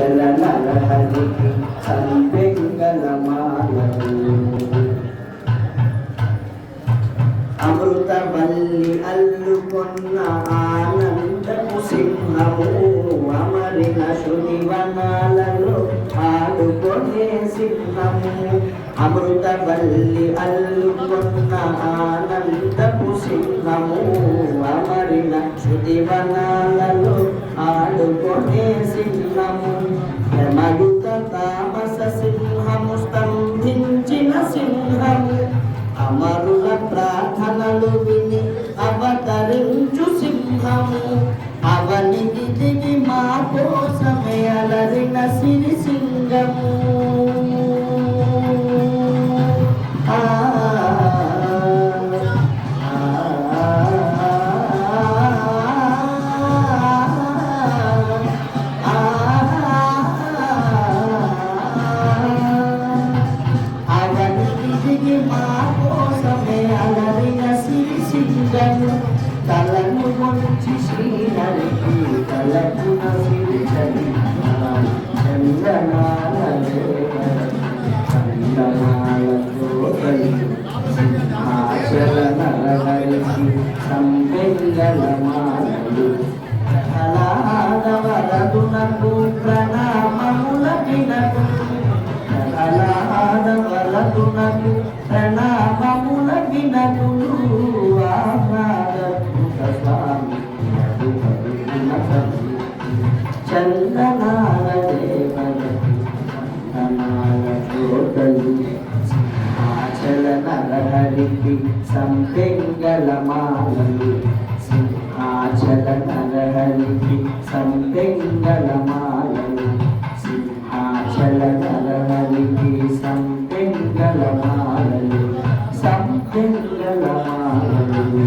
చల నరహరికి అమృతవల్లి అల్లుకొన్న ఆనందపు సింహము అమరిన శృతివనాలలో ఆడుకొనే సింహము అమృతవల్లి అల్లుకొన్న ఆనందపు సింహము అమరిన శృతివనాలలో ఆడుకొనే సింహము. యమయుత తామస సింహము స్తంభించిన సింహము అమరుల ప్రార్థనలు విని అవతరించు సింహము. అవనికి దిగి మా కోసమే అలరిన సిరి మా కోసమే అలరిన సిరి సింగము తలను వంచి శ్రీహరికి తలపున సిరి చందనాలే కళాదవరదునకు ప్రణామముల వినకు ఆహ్లాదద్భుత స్వామి చందనాల దేవరకు చందనాల జోతలు సింహాచల నరహరికి సంపెంగళమాలలు. సింహాచల నరహరికి సింహాచల சங்கங்களாகவே